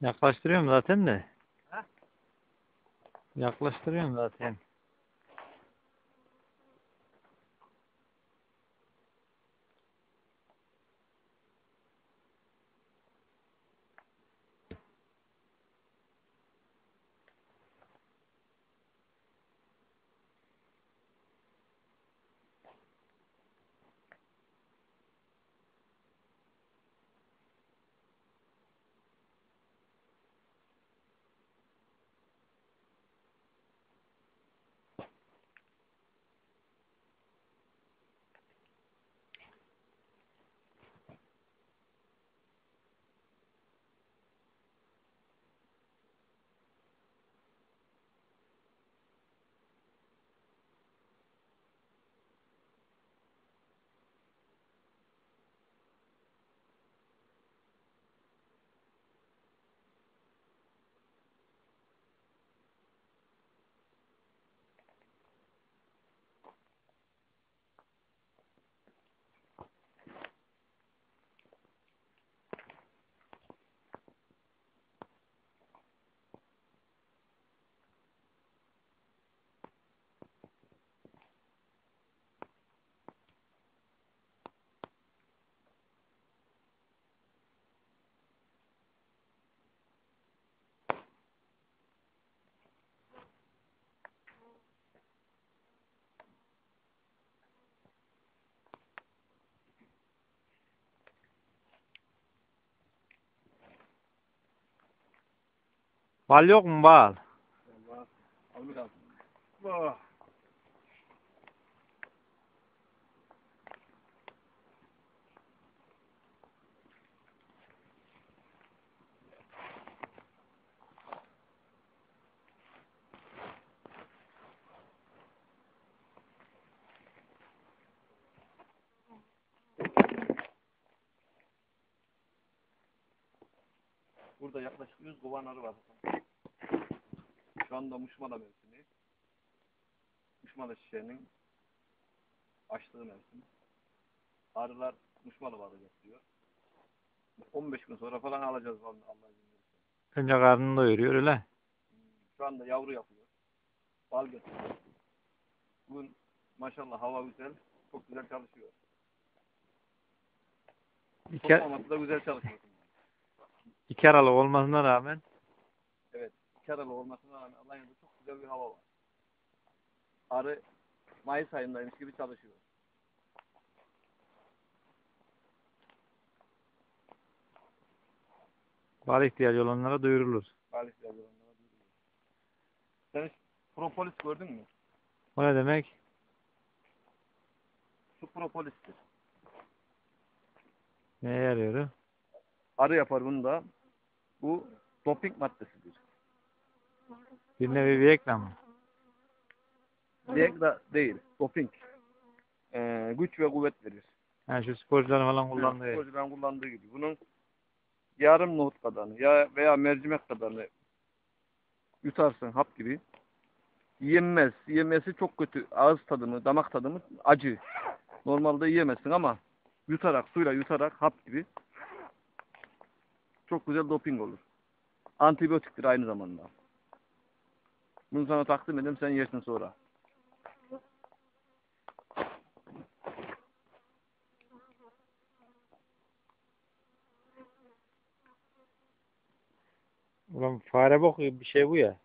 Yaklaştırıyorum zaten de. Ha? Yaklaştırıyorum zaten. Bal yok mu bal? Al Burada yaklaşık 100 kovan arı var. Şu anda muşmala mevsimi. Muşmala çiçeğinin açtığı mevsim. Arılar muşmala balı yapıyor. 15 gün sonra falan alacağız vallahi Allah izin verirse. Önce karnını doyuruyor öyle. Şu anda yavru yapıyor. Bal getiriyor. Bugün maşallah hava güzel. Çok güzel çalışıyor. İki, Toplaması da güzel çalışıyor. İki aralık olmasına rağmen İki aralık olmasına rağmen Alanya'da çok güzel bir hava var. Arı Mayıs ayındaymış gibi çalışıyor. bal ihtiyacı olanlara duyurulur. Galip yazılanlara duyuruyor. Sen hiç propolis gördün mü? O ne demek? Şu propolistir. Neye yarıyor? Arı yapar bunu da. Bu doping maddesidir. Bir nevi reklam mı? Viagra değil, doping. Ee, güç ve kuvvet verir. Ha, şu sporcuların falan kullandığı. Sporcuların kullandığı gibi. Bunun yarım nohut kadarını ya veya mercimek kadarını yutarsın hap gibi. Yenmez. Yemesi çok kötü. Ağız tadımı, damak tadımı acı. Normalde yiyemezsin ama yutarak, suyla yutarak hap gibi çok güzel doping olur. Antibiyotiktir aynı zamanda. Bunu sana takdim edeyim sen yersin sonra. Ulan fare bok gibi bir şey bu ya.